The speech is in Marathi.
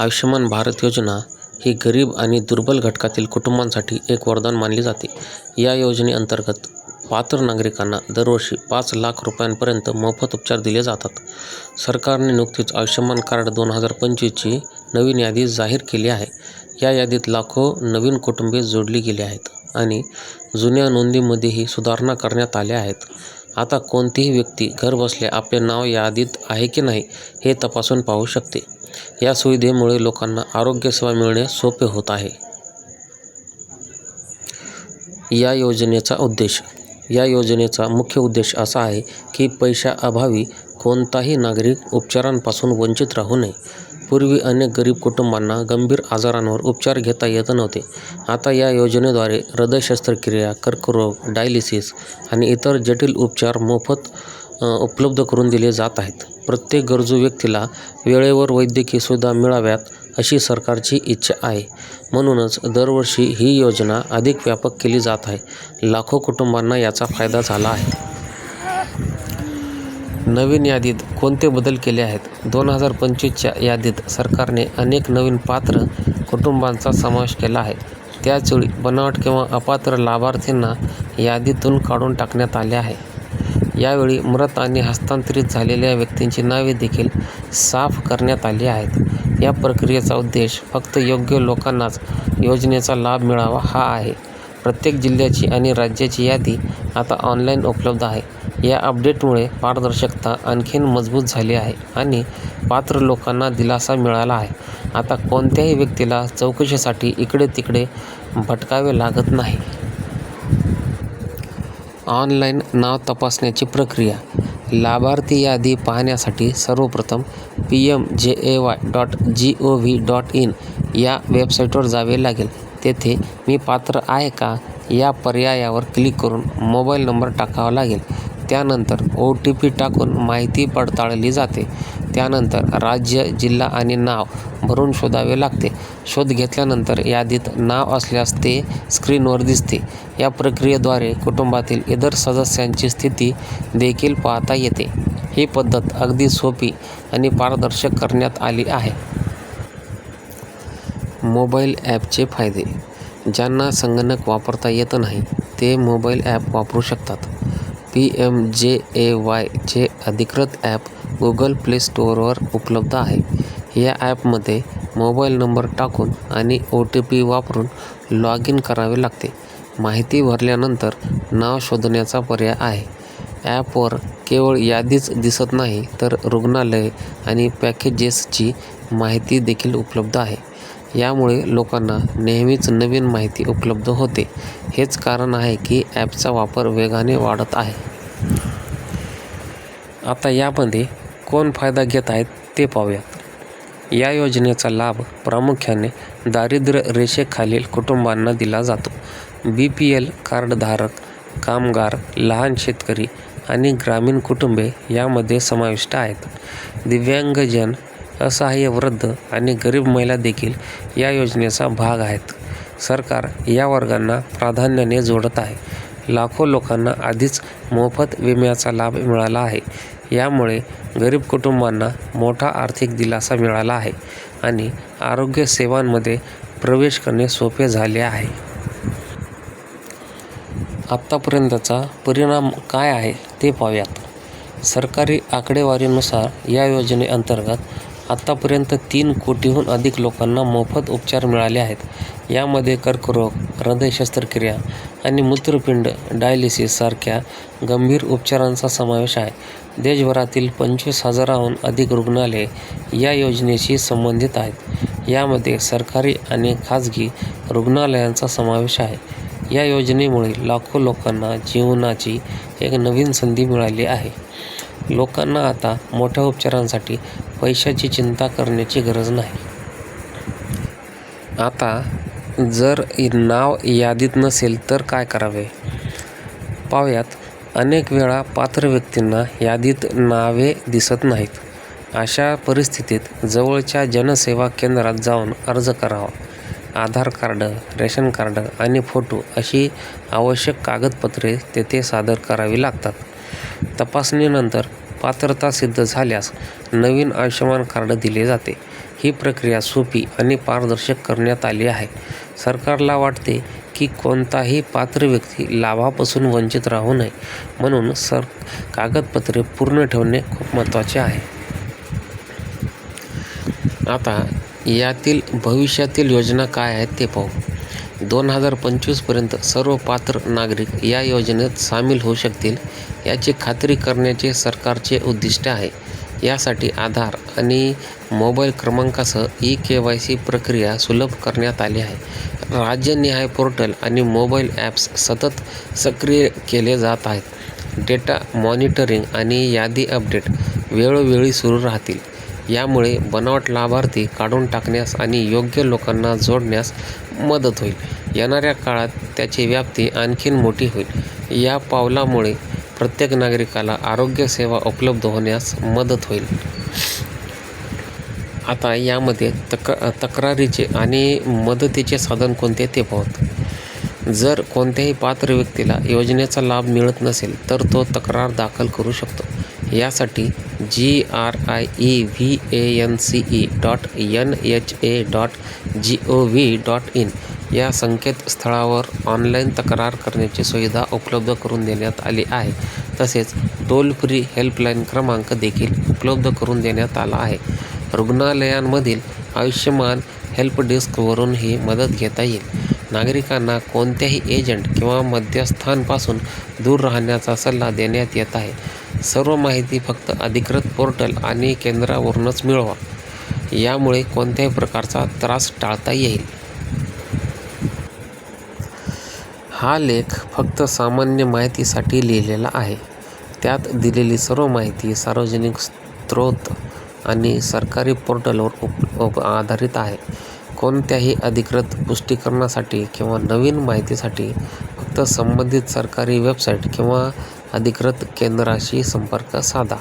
आयुष्यमान भारत योजना ही गरीब आणि दुर्बल घटकातील कुटुंबांसाठी एक वरदान मानली जाते. या योजनेअंतर्गत पात्र नागरिकांना दरवर्षी पाच लाख रुपयांपर्यंत मोफत उपचार दिले जातात. सरकारने नुकतीच आयुष्यमान कार्ड दोन हजार पंचवीसची नवीन यादी जाहीर केली आहे. या यादीत लाखो नवीन कुटुंबे जोडली गेली आहेत आणि जुन्या नोंदींमध्येही सुधारणा करण्यात आल्या आहेत. आता कोणतीही व्यक्ती घरबसल्या आपले नाव यादीत आहे की नाही हे तपासून पाहू शकते. या सुविधेमुळे लोकांना आरोग्यसेवा मिळणे सोपे होत आहे. या योजनेचा उद्देश या योजनेचा मुख्य उद्देश असा आहे की पैशाअभावी कोणताही नागरिक उपचारांपासून वंचित राहू नये. पूर्वी अनेक गरीब कुटुंबांना गंभीर आजारांवर उपचार घेता येत नव्हते. आता या योजनेद्वारे हृदय शस्त्रक्रिया, कर्करोग, डायलिसिस आणि इतर जटिल उपचार मोफत उपलब्ध करून दिले जात आहेत. प्रत्येक गरजू व्यक्तीला वेळेवर वैद्यकीय सुविधा मिळाव्यात अशी सरकारची इच्छा आहे. म्हणूनच दरवर्षी ही योजना अधिक व्यापक केली जात आहे. लाखो कुटुंबांना याचा फायदा झाला आहे. नवीन यादीत कोणते बदल केले आहेत? दोन हजार पंचवीसच्या यादीत सरकारने अनेक नवीन पात्र कुटुंबांचा समावेश केला आहे. त्याचवेळी बनावट किंवा अपात्र लाभार्थींना यादीतून काढून टाकण्यात आले आहे. यावेळी मृत आणि हस्तांतरित झालेल्या व्यक्तींची नावे देखील साफ करण्यात आली आहेत. या प्रक्रियेचा उद्देश फक्त योग्य लोकांनाच योजनेचा लाभ मिळावा हा आहे. प्रत्येक जिल्ह्याची आणि राज्याची यादी आता ऑनलाईन उपलब्ध आहे. या अपडेटमुळे पारदर्शकता आणखी मजबूत झाली आहे आणि पात्र लोकांना दिलासा मिळाला आहे. आता कोणत्याही व्यक्तीला चौकशीसाठी इकडे-तिकडे भटकावे लागत नाही. ऑनलाईन नाव तपासण्याची प्रक्रिया लाभार्थी यादी पाहण्यासाठी सर्वप्रथम P M J A Y dot G O V dot in या वेबसाईटवर जावे लागेल. तेथे मी पात्र आहे का या पर्यायावर क्लिक करून मोबाईल नंबर टाकावा लागेल. त्यानंतर ओ टी पी टाकून माहिती पडताळली जाते. त्यानंतर राज्य, जिल्हा आणि नाव भरून शोधावे लागते. शोध घेतल्यानंतर यादीत नाव असल्यास ते स्क्रीनवर दिसते. या प्रक्रियेद्वारे कुटुंबातील इतर सदस्यांची स्थिती देखील पाहता येते. ही पद्धत अगदी सोपी आणि पारदर्शक करण्यात आली आहे. मोबाईल ॲपचे फायदे ज्यांना संगणक वापरता येत नाही ते मोबाईल ॲप वापरू शकतात. पी एम जे ए वायचे अधिकृत ॲप गुगल प्ले स्टोअरवर उपलब्ध आहे. या ॲपमध्ये मोबाईल नंबर टाकून आणि ओ टी पी वापरून लॉग इन करावे लागते. माहिती भरल्यानंतर नाव शोधण्याचा पर्याय आहे. ॲपवर केवळ यादीच दिसत नाही तर रुग्णालय आणि पॅकेजेसची माहिती देखील उपलब्ध आहे. यामुळे लोकांना नेहमीच नवीन माहिती उपलब्ध होते. हेच कारण आहे की ॲपचा वापर वेगाने वाढत आहे. आता यामध्ये कोण फायदा घेत आहेत ते पाहूयात. या योजनेचा लाभ प्रामुख्याने दारिद्र्य रेषेखालील कुटुंबांना दिला जातो. बी पी एल कार्डधारक, कामगार, लहान शेतकरी आणि ग्रामीण कुटुंबे यामध्ये समाविष्ट आहेत. दिव्यांगजन, असहाय्य वृद्ध आणि गरीब महिला देखील या योजनेचा भाग आहेत. सरकार या वर्गांना प्राधान्याने जोडत आहे. लाखो लोकांना आधीच मोफत विम्याचा लाभ मिळाला आहे. यामुळे गरीब कुटुंबांना मोठा आर्थिक दिलासा मिळाला आहे आणि आरोग्य सेवांमध्ये प्रवेश करणे सोपे झाले आहे. आत्तापर्यंतचा परिणाम काय आहे ते पाहूयात. सरकारी आकडेवारीनुसार या योजनेअंतर्गत आत्तापर्यंत तीन कोटीहून अधिक लोकांना मोफत उपचार मिळाले आहेत. यामध्ये कर्करोग, हृदय शस्त्रक्रिया आणि मूत्रपिंड डायलिसिस सारख्या गंभीर उपचारांचा समावेश आहे. देशभरातील पंचवीस हजाराहून अधिक रुग्णालये या योजनेशी संबंधित आहेत. यामध्ये सरकारी आणि खाजगी रुग्णालयांचा समावेश आहे. या योजनेमुळे लाखो लोकांना जीवनाची एक नवीन संधी मिळाली आहे. लोकांना आता मोठ्या उपचारांसाठी पैशाची चिंता करण्याची गरज नाही. आता जर नाव यादीत नसेल तर काय करावे? पाहुयात अनेक वेळा पात्र व्यक्तींना यादीत नावे दिसत नाहीत. अशा परिस्थितीत जवळच्या जनसेवा केंद्रात जाऊन अर्ज करावा. आधार कार्ड, रेशन कार्ड आणि फोटो अशी आवश्यक कागदपत्रे तेथे सादर करावी लागतात. तपासणीनंतर पात्रता सिद्ध झाल्यास नवीन आयुष्यमान कार्ड दिले जाते. ही प्रक्रिया सोपी आणि पारदर्शक करण्यात आली आहे. सरकारला वाटते की कोणताही पात्र व्यक्ती लाभापासून वंचित राहू नये म्हणून सर कागदपत्रे पूर्ण ठेवणे खूप महत्त्वाचे आहे. आता यातील भविष्यातील योजना काय आहेत ते पाहू. दोन हजार पंचवीसपर्यंत सर्व पात्र नागरिक या योजनेत सामील होऊ शकतील. याची खात्री करण्याचे सरकारचे उद्दिष्ट आहे. यासाठी आधार आणि मोबाईल क्रमांकासह ई के वाय सी प्रक्रिया सुलभ करण्यात आली आहे. राज्यनिहाय पोर्टल आणि मोबाईल ॲप्स सतत सक्रिय केले जात आहेत. डेटा मॉनिटरिंग आणि यादी अपडेट वेळोवेळी सुरू राहतील. यामुळे बनावट लाभार्थी काढून टाकण्यास आणि योग्य लोकांना जोडण्यास मदत होईल. येणाऱ्या काळात त्याची व्याप्ती आणखीन मोठी होईल. या पावलामुळे प्रत्येक नागरिकाला आरोग्यसेवा उपलब्ध होण्यास मदत होईल. आता यामध्ये तक तक्रारीचे आणि मदतीचे साधन कोणते ते पाहत. जर कोणत्याही पात्र व्यक्तीला योजनेचा लाभ मिळत नसेल तर तो तक्रार दाखल करू शकतो. यासाठी G R I E V A N C E dot N H A dot G O V dot in या संकेतस्थळावर ऑनलाईन तक्रार करण्याची सुविधा उपलब्ध करून देण्यात आली आहे. तसेच टोल फ्री हेल्पलाईन क्रमांक देखील उपलब्ध करून देण्यात आला आहे. रुग्णालयांमधील आयुष्यमान हेल्प डेस्कवरून ही मदत घेता येईल. नागरिकांना कोणत्याही एजंट किंवा मध्यस्थांपासून दूर राहण्याचा सल्ला देण्यात येत आहे. सर्व माहिती फक्त अधिकृत पोर्टल आणि केंद्रावरूनच मिळवा. यामुळे कोणत्याही प्रकारचा त्रास टाळता येईल. हा लेख फक्त सामान्य माहितीसाठी लिहिलेला आहे. त्यात दिलेली सर्व माहिती सार्वजनिक स्रोत आणि सरकारी पोर्टलवर उप उप आधारित आहे. कोणत्याही अधिकृत पुष्टीकरणासाठी किंवा नवीन माहितीसाठी फक्त संबंधित सरकारी वेबसाईट किंवा अधिकृत केंद्राशी संपर्क साधा.